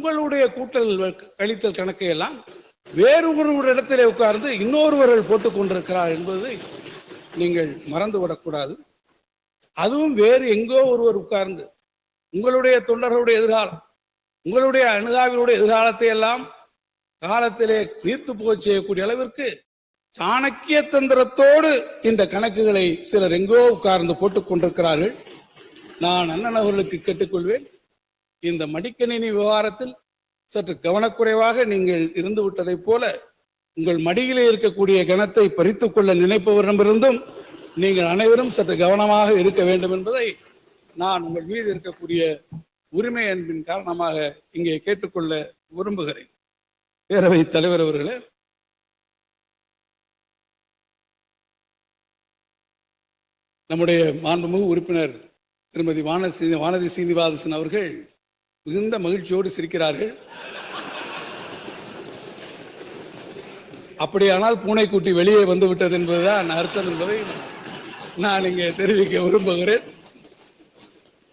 உங்களுடைய கூட்டல் கழித்தல் கணக்கை எல்லாம் வேறு ஒரு இடத்திலே உட்கார்ந்து இன்னொருவர்கள் போட்டுக் கொண்டிருக்கிறார் என்பதை நீங்கள் மறந்துவிடக்கூடாது. அதுவும் வேறு எங்கோ ஒருவர் உட்கார்ந்து உங்களுடைய தொண்டர்களுடைய எதிர்காலம் உங்களுடைய அணுகாவினுடைய எதிர்காலத்தை எல்லாம் காலத்திலே நீர்த்து போகச் செய்யக்கூடிய அளவிற்கு சாணக்கிய தந்திரத்தோடு இந்த கணக்குகளை சிலர் எங்கோ உட்கார்ந்து போட்டுக் கொண்டிருக்கிறார்கள். நான் அண்ணன் அவர்களுக்கு கேட்டுக்கொள்வேன். இந்த மடிக்கணினி விவகாரத்தில் சற்று கவனக்குறைவாக நீங்கள் இருந்து விட்டதை போல உங்கள் மடியிலே இருக்கக்கூடிய கணத்தை பறித்துக்கொள்ள நினைப்பவரிடமிருந்தும் நீங்கள் அனைவரும் சற்று கவனமாக இருக்க வேண்டும் என்பதை நான் உங்கள் மீது இருக்கக்கூடிய உரிமை அன்பின் காரணமாக இங்கே கேட்டுக்கொள்ள விரும்புகிறேன். பேரவை தலைவர் அவர்களே. நம்முடைய மாண்புமிகு உறுப்பினர் திருமதி வானசி வானதி சீனிவாசன் அவர்கள் மிகுந்த மகிழ்ச்சியோடு சிரிக்கிறார்கள். அப்படியானால் பூனைக்குட்டி வெளியே வந்து விட்டது என்பதுதான் அர்த்தம் என்பதை நான் இங்கே தெரிவிக்க விரும்புகிறேன்.